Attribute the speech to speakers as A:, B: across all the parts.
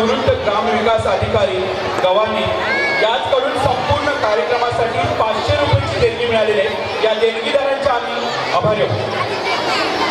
A: निवृत्त ग्रामविकास अधिकारी गव्हाणे याचकडून संपूर्ण कार्यक्रमासाठी पाचशे रुपयाची देणगी मिळालेली आहे. या देणगीदारांचे आम्ही आभारी आहोत.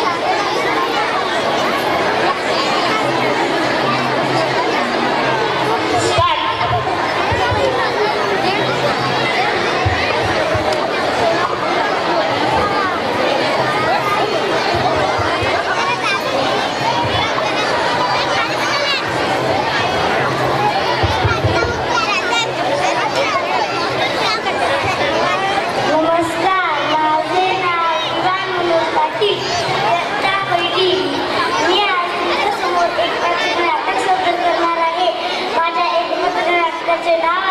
A: de nada.